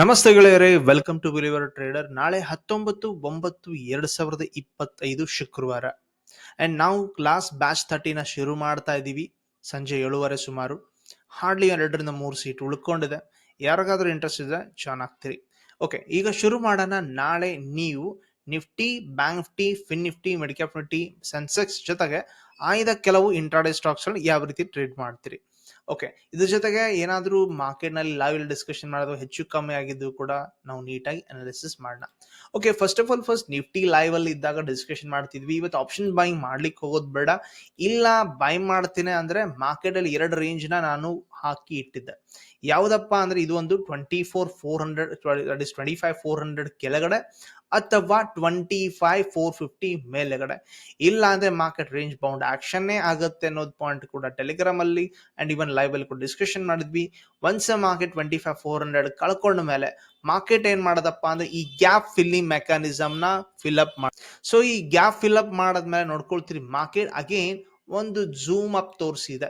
ನಮಸ್ತೆ ಗೆಳೆಯರೇ welcome to believer trader ನಾಳೆ ಹತ್ತೊಂಬತ್ತು, ಒಂಬತ್ತು, ಎರಡ್ ಸಾವಿರದ ಇಪ್ಪತ್ತೈದು ಶುಕ್ರವಾರ. ಅಂಡ್ ನಾವು ಕ್ಲಾಸ್ ಬ್ಯಾಚ್ ಥರ್ಟಿನ ಶುರು ಮಾಡ್ತಾ ಇದ್ದೀವಿ. ಸಂಜೆ ಏಳುವರೆ ಸುಮಾರು. ಹಾರ್ಡ್ಲಿ ಎರಡರಿಂದ ಮೂರು ಸೀಟ್ ಉಳ್ಕೊಂಡಿದೆ. ಯಾರಿಗಾದ್ರೂ ಇಂಟ್ರೆಸ್ಟ್ ಇದ್ರೆ ಜಾಯ್ನ್ ಆಗ್ತೀರಿ. ಓಕೆ ಈಗ ಶುರು ಮಾಡೋಣ. ನಾಳೆ ನೀವು Nifty bank Nifty Fin Nifty midcap Nifty Sensex ಜೊತೆಗೆ ಆಯ್ದ ಕೆಲವು ಇಂಟ್ರಾಡೇ ಸ್ಟಾಕ್ಸ್ ಯಾವ ರೀತಿ ಟ್ರೇಡ್ ಮಾಡ್ತೀರಿ? ಓಕೆ ಇದ್ರ ಜೊತೆಗೆ ಏನಾದರೂ ಮಾರ್ಕೆಟ್ನಲ್ಲಿ ಲೈವ್ ಡಿಸ್ಕಷನ್ ಮಾಡೋದು ಹೆಚ್ಚು ಕಮ್ಮಿ ಆಗಿದ್ದು ಕೂಡ ನಾವು ನೀಟಾಗಿ ಅನಾಲಿಸಿಸ್ ಮಾಡೋಣ okay first of all first Nifty live ಅಲ್ಲಿ ಇದ್ದಾಗ ಡಿಸ್ಕಷನ್ ಮಾಡ್ತಿದ್ವಿ. ಇವತ್ತು ಆಪ್ಷನ್ ಬೈಂಗ್ ಮಾಡ್ಲಿಕ್ಕೆ ಹೋಗೋದು ಬೇಡ. ಇಲ್ಲ ಬೈ ಮಾಡ್ತೀನಿ ಅಂದ್ರೆ ಮಾರ್ಕೆಟ್ ಅಲ್ಲಿ ಎರಡು ರೇಂಜ್ನ ನಾನು ಹಾಕಿ ಇಟ್ಟಿದ್ದೆ. ಯಾವುದಪ್ಪ ಅಂದ್ರೆ ಇದು ಒಂದು twenty four four hundred twenty five four hundred ಕೆಳಗಡೆ ಅಥವಾ ಟ್ವೆಂಟಿ ಫೈವ್ ಫೋರ್ ಫಿಫ್ಟಿ ಮೇಲೆಗಡೆ. ಇಲ್ಲ ಅಂದ್ರೆ ಮಾರ್ಕೆಟ್ ರೇಂಜ್ ಬೌಂಡ್ ಆಕ್ಷನ್ನೇ ಆಗುತ್ತೆ ಅನ್ನೋದು ಪಾಯಿಂಟ್ ಕೂಡ ಟೆಲಿಗ್ರಾಮ್ ಅಲ್ಲಿ ಅಂಡ್ ಇವನ್ ಲೈವ್ ಅಲ್ಲಿ ಕೂಡ ಡಿಸ್ಕಷನ್ ಮಾಡಿದ್ವಿ. Once market twenty five four hundred ಕಳ್ಕೊಂಡ ಮೇಲೆ ಮಾರ್ಕೆಟ್ ಏನ್ ಮಾಡದಪ್ಪ ಅಂದ್ರೆ ಈ ಗ್ಯಾಪ್ ಫಿಲ್ಲಿಂಗ್ ಮೆಕ್ಯಾನಿಸಮ್ನ ಫಿಲ್ಅಪ್ ಮಾಡಿ. ಸೊ ಈ ಗ್ಯಾಪ್ ಫಿಲ್ಅಪ್ ಮಾಡದ್ಮೇಲೆ ನೋಡ್ಕೊಳ್ತೀರಿ ಮಾರ್ಕೆಟ್ ಅಗೇನ್ ಒಂದು ಜೂಮ್ ಅಪ್ ತೋರಿಸಿದೆ.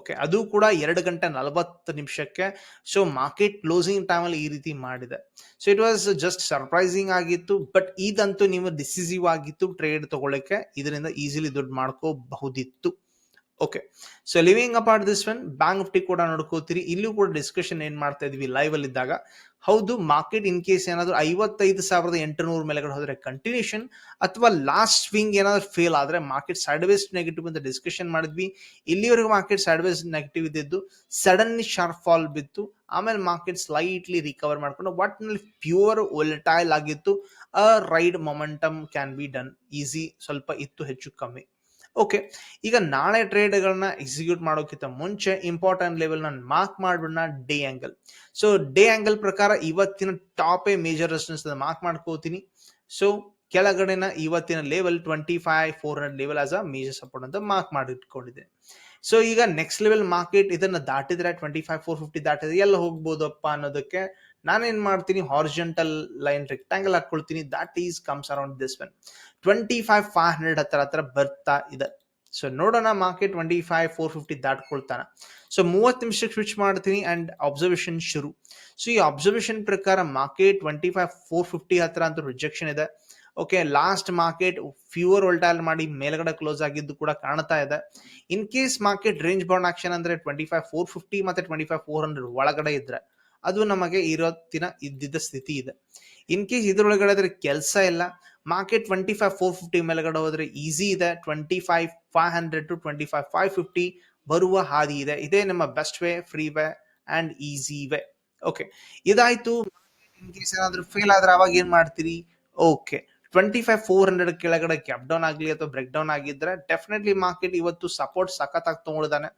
ಓಕೆ ಅದು ಕೂಡ ಎರಡು ಗಂಟೆ ನಲವತ್ತು ನಿಮಿಷಕ್ಕೆ. ಸೊ ಮಾರ್ಕೆಟ್ ಕ್ಲೋಸಿಂಗ್ ಟೈಮಲ್ಲಿ ಈ ರೀತಿ ಮಾಡಿದೆ. So it was just surprising ಆಗಿತ್ತು ಬಟ್ ಇದಂತೂ ನೀವು ಡಿಸಿಸಿವ್ ಆಗಿತ್ತು ಟ್ರೇಡ್ ತಗೊಳ್ಳಕ್ಕೆ ಇದರಿಂದ ಈಸಿಲಿ ದುಡ್ಡು ಮಾಡ್ಕೋಬಹುದಿತ್ತು. Okay so leaving apart this one bank T ಕೂಡ ನೋಡ್ಕೋತೀರಿ. ಇಲ್ಲೂ ಕೂಡ ಡಿಸ್ಕಷನ್ ಏನ್ ಮಾಡ್ತಾ ಇದೀವಿ ಲೈವ್ ಅಲ್ಲಿ ಇದ್ದಾಗ ಹೌದು ಮಾರ್ಕೆಟ್ ಇನ್ ಕೇಸ್ ಏನಾದ್ರೂ ಐವತ್ತೈದು ಸಾವಿರದ ಎಂಟುನೂರು ಮೇಲೆಗಡೆ ಹೋದ್ರೆ ಕಂಟಿನ್ಯೂಷನ್ ಅಥವಾ ಲಾಸ್ಟ್ ಸ್ವಿಂಗ್ ಏನಾದ್ರೂ ಫೇಲ್ ಆದ್ರೆ ಮಾರ್ಕೆಟ್ ಸೈಡ್ ನೆಗೆಟಿವ್ ಅಂತ ಡಿಸ್ಕಷನ್ ಮಾಡಿದ್ವಿ. ಇಲ್ಲಿವರೆಗೂ ಮಾರ್ಕೆಟ್ ಸೈಡ್ ವೇಸ್ ನೆಗೆಟಿವ್ ಇದ್ದಿದ್ದು ಸಡನ್ಲಿ ಶಾರ್ಪ್ ಫಾಲ್ ಬಿತ್ತು. ಆಮೇಲೆ ಮಾರ್ಕೆಟ್ ಸ್ಲೈಟ್ಲಿ ರಿಕವರ್ ಮಾಡ್ಕೊಂಡು ಒಟ್ನಲ್ಲಿ ಪ್ಯೂರ್ ಒಲ್ಟಾಯ್ಲ್ ಆಗಿತ್ತು. A ride momentum can be done easy ಸ್ವಲ್ಪ ಇತ್ತು, ಹೆಚ್ಚು ಕಮ್ಮಿ. ಓಕೆ ಈಗ ನಾಳೆ ಟ್ರೇಡ್ಗಳನ್ನ ಎಕ್ಸಿಕ್ಯೂಟ್ ಮಾಡೋಕ್ಕಿಂತ ಮುಂಚೆ ಇಂಪಾರ್ಟೆಂಟ್ ಲೆವೆಲ್ನ mark ಮಾಡ್ಬಿಡೋಣ day angle so day angle ಪ್ರಕಾರ ಇವತ್ತಿನ ಟಾಪೇ ಮೇಜರ್ ರೆಸ್ಟೆನ್ಸ್ ಮಾರ್ಕ್ ಮಾಡ್ಕೋತೀನಿ. ಸೊ ಕೆಳಗಡೆನ ಇವತ್ತಿನ level twenty five four hundred level as a major support ಅಂತ ಮಾರ್ಕ್ ಮಾಡಿಟ್ಕೊಂಡಿದೆ ಸೊ ಈಗ ನೆಕ್ಸ್ಟ್ ಲೆವೆಲ್ ಮಾರ್ಕೆಟ್ ಇದನ್ನ ದಾಟಿದ್ರೆ ಟ್ವೆಂಟಿ ಫೈವ್ ಫೋರ್ ಫಿಫ್ಟಿ ದಾಟಿದ್ರೆ ಎಲ್ಲ ಹೋಗ್ಬೋದಪ್ಪ ಅನ್ನೋದಕ್ಕೆ ನಾನೇನ್ ಮಾಡ್ತೀನಿ? Horizontal line rectangle ಹಾಕೊಳ್ತೀನಿ that is comes around this one twenty five five hundred ಹತ್ರ ಹತ್ರ ಬರ್ತಾ ಇದೆ. ಸೊ ನೋಡೋಣ market twenty five four fifty ದಾಟ್ಕೊಳ್ತಾನ. So ಮೂವತ್ತು ನಿಮಿಷಕ್ಕೆ ಸ್ವಿಚ್ ಮಾಡ್ತೀನಿ ಅಂಡ್ ಅಬ್ಸರ್ವೇಷನ್ ಶುರು. ಸೊ ಈ ಅಬ್ಸರ್ವೇಷನ್ ಪ್ರಕಾರ market twenty five four fifty ಹತ್ರ ಅಂತ ರಿಜೆಕ್ಷನ್ ಇದೆ. Okay last market fewer volatile ಮಾಡಿ ಮೇಲ್ಗಡೆ ಕ್ಲೋಸ್ ಆಗಿದ್ದು ಕೂಡ ಕಾಣ್ತಾ ಇದೆ. In case market range bound action ಅಂದ್ರೆ ಟ್ವೆಂಟಿ ಫೈವ್ ಫೋರ್ ಫಿಫ್ಟಿ ಮತ್ತೆ ಟ್ವೆಂಟಿ ಫೈವ್ ಫೋರ್ ಹಂಡ್ರೆಡ್ ಒಳಗಡೆ ಇದ್ರೆ ಅದು ನಮಗೆ ಇವತ್ತಿನ ಇದ್ದಿದ್ದ ಸ್ಥಿತಿ ಇದೆ. ಇನ್ ಕೇಸ್ ಇದ್ರೊಳಗಡೆ ಆದ್ರೆ ಕೆಲಸ ಇಲ್ಲ market twenty five four fifty ಮೇಲೆಗಡೆ ಹೋದ್ರೆ ಈಸಿ ಇದೆ. Twenty five five hundred to twenty five five fifty ಬರುವ ಹಾದಿ ಇದೆ. ಇದೇ ನಮ್ಮ best way free way and easy way okay ಇದಾಯ್ತು. ಇನ್ ಕೇಸ್ ಏನಾದ್ರೂ ಫೇಲ್ ಆದ್ರೆ ಅವಾಗ ಏನ್ ಮಾಡ್ತೀರಿ? Okay twenty five four hundred ಕೆಳಗಡೆ ಕ್ಯಾಪ್ ಡೌನ್ ಆಗಲಿ ಅಥವಾ ಬ್ರೇಕ್ ಡೌನ್ ಆಗಿದ್ರೆ ಡೆಫಿನೆಟ್ಲಿ ಮಾರ್ಕೆಟ್ ಇವತ್ತು ಸಪೋರ್ಟ್ ಸಖತ್ತಾಗಿ ತಗೊಂಡಿದ್ದಾನೆ.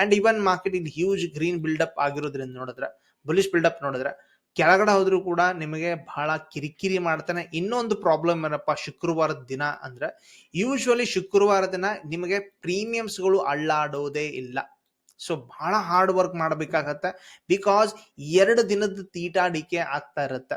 ಅಂಡ್ ಇವನ್ ಮಾರ್ಕೆಟ್ ಇಲ್ಲಿ ಹ್ಯೂಜ್ ಗ್ರೀನ್ ಬಿಲ್ಡಪ್ ಆಗಿರೋದ್ರಿಂದ ನೋಡಿದ್ರೆ ಬುಲಿಶ್ ಬಿಲ್ಡಪ್ ನೋಡಿದ್ರೆ, ಕೆಳಗಡೆ ಹೋದ್ರೂ ಕೂಡ ನಿಮಗೆ ಬಹಳ ಕಿರಿಕಿರಿ ಮಾಡ್ತಾನೆ. ಇನ್ನೊಂದು ಪ್ರಾಬ್ಲಮ್ ಏನಪ್ಪ, ಶುಕ್ರವಾರದ ದಿನ ಅಂದ್ರೆ ಯೂಶ್ವಲಿ ಶುಕ್ರವಾರ ದಿನ ನಿಮಗೆ ಪ್ರೀಮಿಯಮ್ಸ್ಗಳು ಅಳ್ಳಾಡೋದೇ ಇಲ್ಲ. ಸೊ ಬಹಳ ಹಾರ್ಡ್ ವರ್ಕ್ ಮಾಡಬೇಕಾಗತ್ತೆ. ಬಿಕಾಸ್ ಎರಡು ದಿನದ ತೀಟಾಡಿಕೆ ಆಗ್ತಾ ಇರುತ್ತೆ.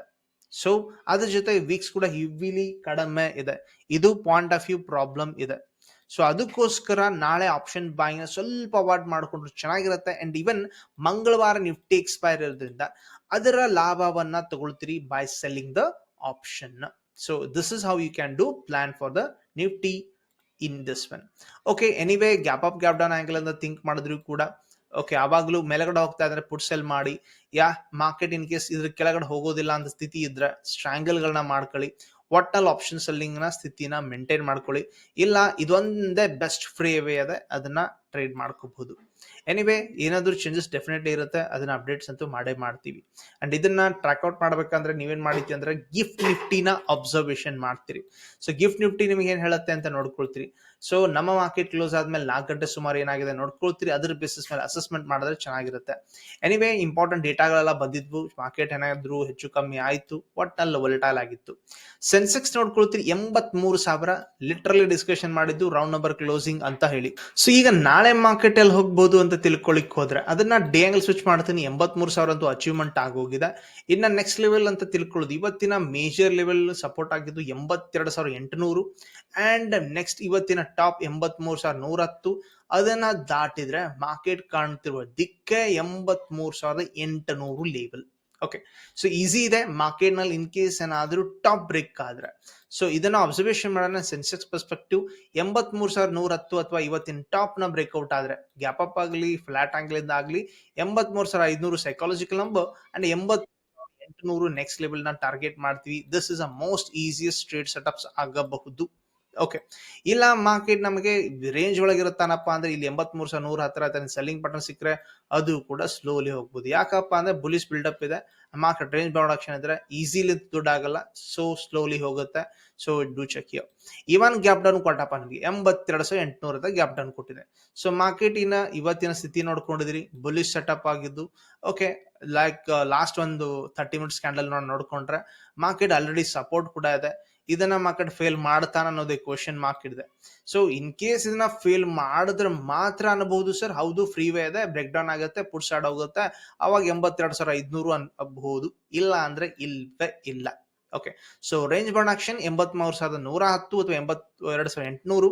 ಸೊ ಅದ್ರ ಜೊತೆ ವೀಕ್ಸ್ ಕೂಡ ಹಿವಿಲಿ ಕಡಿಮೆ ಇದೆ. ಇದು ಪಾಯಿಂಟ್ ಆಫ್ ವ್ಯೂ ಪ್ರಾಬ್ಲಮ್ ಇದೆ. ಸೊ ಅದಕ್ಕೋಸ್ಕರ ನಾಳೆ ಆಪ್ಷನ್ ಬಾಯಿಂಗ್ ಸ್ವಲ್ಪ ಅವಾಯ್ಡ್ ಮಾಡಿಕೊಂಡ್ರು ಚೆನ್ನಾಗಿರುತ್ತೆ. ಅಂಡ್ ಈವನ್ ಮಂಗಳವಾರ ನಿಫ್ಟಿ ಎಕ್ಸ್ಪೈರ್ ಇರೋದ್ರಿಂದ ಅದರ ಲಾಭವನ್ನ ತಗೊಳ್ತೀರಿ by selling the option so this is how you can do plan for the Nifty in this one okay anyway gap up gap down angle ಅಂತ think ಮಾಡಿದ್ರು ಕೂಡ okay ಯಾವಾಗಲೂ ಮೇಲ್ಗಡೆ ಹೋಗ್ತಾ ಇದ್ರೆ ಪುಟ್ ಸೆಲ್ ಮಾಡಿ, ಯಾ ಮಾರ್ಕೆಟ್ ಇನ್ ಕೇಸ್ ಇದ್ರ ಕೆಳಗಡೆ ಹೋಗೋದಿಲ್ಲ ಅಂತ ಸ್ಥಿತಿ ಇದ್ರೆ ಸ್ಟ್ರಾಂಗಲ್ಗಳನ್ನ ಮಾಡ್ಕೊಳ್ಳಿ. ಒಟ್ಟಲ್ಲಿ ಆಪ್ಷನ್ ಸೆಲ್ಲಿಂಗ್ನ ಸ್ಥಿತಿನ ಮೇಂಟೈನ್ ಮಾಡ್ಕೊಳ್ಳಿ. ಇಲ್ಲ, ಇದೊಂದೇ ಬೆಸ್ಟ್ ಫ್ರೀ ವೇ ಅದ ಅದನ್ನ ಟ್ರೇಡ್ ಮಾಡ್ಕೋಬಹುದು. ಎನಿವೇ ಏನಾದರೂ ಚೇಂಜಸ್ ಡೆಫಿನೆಟ್ಲಿ ಇರುತ್ತೆ, ಅದನ್ನ ಅಪ್ಡೇಟ್ಸ್ ಅಂತೂ ಮಾಡೇ ಮಾಡ್ತೀವಿ. ಅಂಡ್ ಇದನ್ನ ಟ್ರ್ಯಾಕ್ ಔಟ್ ಮಾಡ್ಬೇಕಂದ್ರೆ ನೀವೇನ್ ಮಾಡಿತಿ ಅಂದ್ರೆ ಗಿಫ್ಟ್ ನಿಫ್ಟಿನ ಅಬ್ಸರ್ವೇಷನ್ ಮಾಡ್ತೀರಿ. ಸೊ ಗಿಫ್ಟ್ ನಿಫ್ಟಿ ನಿಮ್ಗೆ ಏನ್ ಹೇಳುತ್ತೆ ಅಂತ ನೋಡ್ಕೊಳ್ತೀರಿ. ಸೊ ನಮ್ಮ ಮಾರ್ಕೆಟ್ ಕ್ಲೋಸ್ ಆದ್ಮೇಲೆ ನಾಲ್ಕು ಗಂಟೆ ಸುಮಾರು ಏನಾಗಿದೆ ನೋಡ್ಕೊಳ್ತೀರಿ. ಅದ್ರ ಬೇಸಿಸ್ ಮೇಲೆ ಅಸೆಸ್ಮೆಂಟ್ ಮಾಡಿದ್ರೆ ಚೆನ್ನಾಗಿರುತ್ತೆ. ಎನಿವೇ ಇಂಪಾರ್ಟೆಂಟ್ ಡೇಟಾಗಳೆಲ್ಲ ಬಂದಿದ್ವು. ಮಾರ್ಕೆಟ್ ಏನಾದ್ರು ಹೆಚ್ಚು ಕಮ್ಮಿ ಆಯ್ತು. ಒಟ್ಟಲ್ಲಿ ವೊಲಟೈಲ್ ಆಗಿತ್ತು. ಸೆನ್ಸೆಕ್ಸ್ ನೋಡ್ಕೊಳ್ತೀರಿ. ಎಂಬತ್ ಮೂರು ಸಾವಿರ ಲಿಟ್ರಲಿ ಡಿಸ್ಕಷನ್ ಮಾಡಿದ್ದು ರೌಂಡ್ ನಂಬರ್ ಕ್ಲೋಸಿಂಗ್ ಅಂತ ಹೇಳಿ. ಸೊ ಈಗ ನಾಳೆ ಮಾರ್ಕೆಟ್ ಅಲ್ಲಿ ಹೋಗ್ಬೋದು ಅಂತ ತಿಳ್ಕೊಳ್ಳಿಕ್ ಹೋದ್ರೆ ಅದನ್ನ ಡೇ ಆಂಗಲ್ ಸ್ವಿಚ್ ಮಾಡ್ತೀನಿ. ಎಂಬತ್ ಮೂರು ಸಾವಿರ ಅಂತೂ ಅಚೀವ್ಮೆಂಟ್ ಆಗೋಗಿದೆ. ಇನ್ನ ನೆಕ್ಸ್ಟ್ ಲೆವೆಲ್ ಅಂತ ತಿಳ್ಕೊಳ್ಳೋದು. ಇವತ್ತಿನ ಮೇಜರ್ ಲೆವೆಲ್ ಸಪೋರ್ಟ್ ಆಗಿದ್ದು ಎಂಬತ್ತೆರಡು ಸಾವಿರ ಎಂಟುನೂರು. ಅಂಡ್ ನೆಕ್ಸ್ಟ್ ಇವತ್ತಿನ ಟಾಪ್ ಎಂಬತ್ ಮೂರು ಸಾವಿರ ನೂರ ಹತ್ತು ಅದನ್ನ ದಾಟಿದ್ರೆ ಮಾರ್ಕೆಟ್ ಕಾಣ್ತಿರುವ ದಿಕ್ಕೆ ಎಂಬತ್ ಮೂರು ಸಾವಿರದ ಎಂಟುನೂರು ಲೇಬಲ್ ಓಕೆ ಸೊ ಈಸಿ ಇದೆ. ಮಾರ್ಕೆಟ್ನಲ್ಲಿ ಇನ್ ಕೇಸ್ ಏನಾದರೂ ಟಾಪ್ ಬ್ರೇಕ್ ಆದ್ರೆ. ಸೊ ಇದನ್ನ ಅಬ್ಸರ್ವೇಷನ್ ಮಾಡೋಣ. ಸೆನ್ಸೆಕ್ಸ್ ಪರ್ಸ್ಪೆಕ್ಟಿವ್ ಎಂಬತ್ ಮೂರ್ ಸಾವಿರದ ನೂರ ಹತ್ತು ಅಥವಾ ಇವತ್ತಿನ ಟಾಪ್ನ ಬ್ರೇಕ್ಔಟ್ ಆದ್ರೆ ಗ್ಯಾಪ್ ಅಪ್ ಆಗಲಿ ಫ್ಲಾಟ್ ಆಂಗ್ಲಿಂದ ಆಗಲಿ ಎಂಬತ್ ಮೂರ್ ಸಾವಿರ ಐದ್ನೂರು ಸೈಕಾಲಜಿಕಲ್ ನಂಬರ್ ಅಂಡ್ ಎಂಬತ್ ಎಂಟುನೂರು ನೆಕ್ಸ್ಟ್ ಲೆವೆಲ್ನ ಟಾರ್ಗೆಟ್ ಮಾಡ್ತೀವಿ. This is a most easiest trade setups ಆಗಬಹುದು. ಓಕೆ ಇಲ್ಲ ಮಾರ್ಕೆಟ್ ನಮಗೆ ರೇಂಜ್ ಒಳಗಿರುತ್ತಾನಪ್ಪ ಅಂದ್ರೆ ಇಲ್ಲಿ ಎಂಬತ್ ಮೂರ್ ಸಾವಿರ, ನೂರ ಹತ್ರ ಹತ್ರ ಸೆಲ್ಲಿಂಗ್ ಪಟನ್ ಸಿಕ್ಕರೆ ಅದು ಕೂಡ ಸ್ಲೋಲಿ ಹೋಗ್ಬೋದು. ಯಾಕಪ್ಪ ಅಂದ್ರೆ ಬುಲಿಸ್ ಬಿಲ್ಡಪ್ ಇದೆ. ಮಾರ್ಕೆಟ್ ರೇಂಜ್ ಪ್ರೊಡಕ್ಷನ್ ಇದ್ರೆ ಈಸಿಲಿ ದುಡ್ಡು ಆಗಲ್ಲ. ಸೊ ಸ್ಲೋಲಿ ಹೋಗುತ್ತೆ. So do check you even gap down ಕೊಟ್ಟಪ್ಪ ನಮಗೆ ಎಂಬತ್ತೆರಡು ಸಾವಿರ ಎಂಟುನೂರ ಗ್ಯಾಪ್ ಡೌನ್ ಕೊಟ್ಟಿದೆ. ಸೊ ಮಾರ್ಕೆಟಿನ ಇವತ್ತಿನ ಸ್ಥಿತಿ ನೋಡ್ಕೊಂಡಿದ್ರಿ ಬುಲಿಸ್ ಸೆಟಪ್ ಆಗಿದ್ದು. ಓಕೆ ಲೈಕ್ ಲಾಸ್ಟ್ ಒಂದು ತರ್ಟಿ ಮಿನಿಟ್ಸ್ ಕ್ಯಾಂಡಲ್ ನೋಡಿ ನೋಡ್ಕೊಂಡ್ರೆ ಮಾರ್ಕೆಟ್ ಆಲ್ರೆಡಿ ಸಪೋರ್ಟ್ ಕೂಡ ಇದೆ. ಇದನ್ನ ಮಾರ್ಕೆಟ್ ಫೇಲ್ ಮಾಡ್ತಾನ ಅನ್ನೋದೇ ಕ್ವಶನ್ ಮಾರ್ಕ್ ಇದೆ ಸೊ ಇನ್ ಕೇಸ್ ಇದನ್ನ ಫೇಲ್ ಮಾಡಿದ್ರೆ ಮಾತ್ರ ಅನ್ಬಹುದು ಸರ್ ಹೌದು ಫ್ರೀ ವೇ ಇದೆ ಬ್ರೇಕ್ ಡೌನ್ ಆಗುತ್ತೆ ಪುಟ್ಸ್ ಆಡ್ ಹೋಗುತ್ತೆ. ಅವಾಗ ಎಂಬತ್ತೆರಡು ಸಾವಿರ ಐದ್ನೂರು ಅನ್ಬಹುದು ಇಲ್ಲ ಅಂದ್ರೆ ಇಲ್ವೇ ಇಲ್ಲ. Okay so range bound action ಎಂಬತ್ ಮೂರು ಸಾವಿರದ ನೂರ ಹತ್ತು ಅಥವಾ ಎಂಬತ್ ಎರಡು ಸಾವಿರದ ಎಂಟುನೂರು.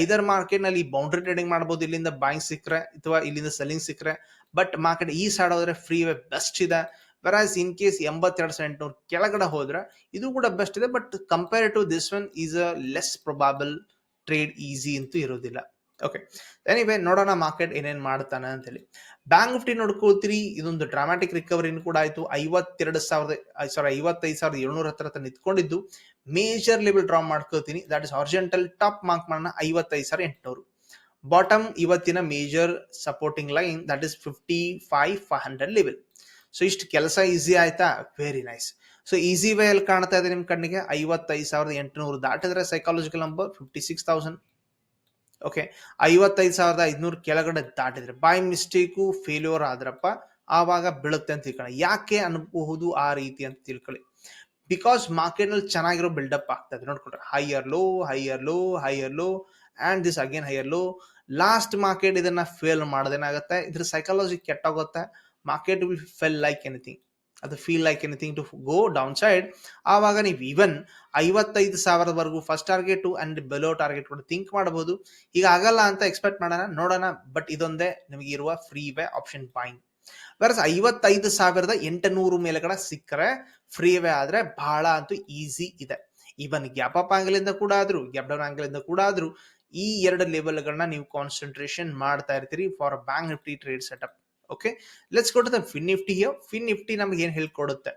ಐದರ್ ಮಾರ್ಕೆಟ್ನಲ್ಲಿ ಬೌಂಡ್ರಿ ಟ್ರೇಡಿಂಗ್ ಮಾಡಬಹುದು ಇಲ್ಲಿಂದ ಬಾಯಿಂಗ್ ಸಿಕ್ಕರೆ, ಅಥವಾ ಇಲ್ಲಿಂದ ಸೆಲ್ಲಿಂಗ್ ಸಿಕ್ಕರೆ. ಬಟ್ ಮಾರ್ಕೆಟ್ ಈ ಸೈಡ್ ಹೋದ್ರೆ ಫ್ರೀ ವೇ ಬೆಸ್ಟ್ ಇದೆ. ವೆರಾಸ್ ಇನ್ ಕೇಸ್ ಎಂಬತ್ತೆರಡು ಸಾವಿರ ಎಂಟುನೂರು ಕೆಳಗಡೆ ಹೋದ್ರೆ ಇದು ಕೂಡ ಬೆಸ್ಟ್ ಇದೆ but compare to this one is a less probable trade easy ಅಂತೂ ಇರೋದಿಲ್ಲ ಓಕೆ ಎನಿವೆ ನೋಡೋಣ ಮಾರ್ಕೆಟ್ ಏನೇನು ಮಾಡ್ತಾನೆ ಅಂತೇಳಿ. ಬ್ಯಾಂಕ್ ನಿಫ್ಟಿ ನೋಡ್ಕೋತೀರಿ ಇದೊಂದು ಡ್ರಾಮ್ಯಾಟಿಕ್ ರಿಕವರಿ ಕೂಡ ಆಯ್ತು. ಐವತ್ತೆರಡು ಸಾವಿರದ ಸಾರಿ ಐವತ್ತೈದು ಸಾವಿರದ ಏಳ್ನೂರ ಹತ್ರ ಹತ್ರ ನಿಂತ್ಕೊಂಡಿದ್ದು. ಮೇಜರ್ ಲೆವೆಲ್ ಡ್ರಾ ಮಾಡ್ಕೋತೀನಿ that is horizontal top mark ಮಾಡೋಣ, ಐವತ್ತೈದು ಸಾವಿರ ಎಂಟುನೂರು. ಬಾಟಮ್ ಇವತ್ತಿನ major supporting line that is fifty five five hundred level so ಇಷ್ಟು ಕೆಲಸ ಈಸಿ ಆಯ್ತಾ? Very nice so easy way ಅಲ್ಲಿ ಕಾಣ್ತಾ ಇದೆ ನಿಮ್ ಕಣ್ಣಿಗೆ. ಐವತ್ತೈದು ಸಾವಿರದ ಎಂಟುನೂರು ದಾಟಿದ್ರೆ psychological number fifty six thousand okay ಐವತ್ತೈದು ಸಾವಿರದ ಐದ್ನೂರು ಕೆಳಗಡೆ ದಾಟಿದ್ರೆ. ಬೈ ಮಿಸ್ಟೇಕು ಫೇಲ್ಯೂರ್ ಆದ್ರಪ್ಪ ಆವಾಗ ಬೀಳುತ್ತೆ ಅಂತ ತಿಳ್ಕೊಳ್ಳಿ. ಯಾಕೆ ಅನ್ಬಹುದು ಆ ರೀತಿ ಅಂತ ತಿಳ್ಕೊಳ್ಳಿ. ಬಿಕಾಸ್ ಮಾರ್ಕೆಟ್ನಲ್ಲಿ ಚೆನ್ನಾಗಿರೋ ಬಿಲ್ಡಪ್ ಆಗ್ತದೆ ನೋಡ್ಕೊಂಡ್ರೆ higher low higher low higher low and this again higher low last market ಇದನ್ನ ಫೇಲ್ ಮಾಡೋದೇನಾಗುತ್ತೆ? ಇದ್ರ psychology ಕೆಟ್ಟೋಗುತ್ತೆ. Market will fell like anything ಅದು feel like anything to go down side ಆವಾಗ ನೀವು ಈವನ್ ಐವತ್ತೈದು ಸಾವಿರದವರೆಗೂ first target and below target ಕೂಡ think ಮಾಡಬಹುದು. ಈಗ ಆಗಲ್ಲ ಅಂತ ಎಕ್ಸ್ಪೆಕ್ಟ್ ಮಾಡೋಣ, ನೋಡೋಣ ಬಟ್ ಇದೊಂದೇ ನಿಮಗೆ ಇರುವ free way option point versus ಐವತ್ತೈದು ಸಾವಿರದ ಎಂಟುನೂರು ಮೇಲೆಗಡೆ ಸಿಕ್ಕರೆ ಫ್ರೀ ವೇ ಆದರೆ ಬಹಳ ಅಂತೂ ಈಸಿ ಇದೆ. ಈವನ್ ಗ್ಯಾಪ್ ಅಪ್ ಆಂಗಲಿಂದ ಕೂಡ ಆದರೂ ಗ್ಯಾಪ್ ಡೌನ್ ಆಂಗಲಿಂದ ಕೂಡ ಆದರೂ ಈ ಎರಡು ಲೆವೆಲ್ಗಳನ್ನ ನೀವು ಕಾನ್ಸಂಟ್ರೇಷನ್ ಮಾಡ್ತಾ ಇರ್ತೀರಿ for bank Nifty trade setup okay let's ಕೊಟ್ಟು the Fin Nifty Fin Nifty ನಮ್ಗೆ ಏನ್ ಹೇಳ್ಕೊಡುತ್ತೆ?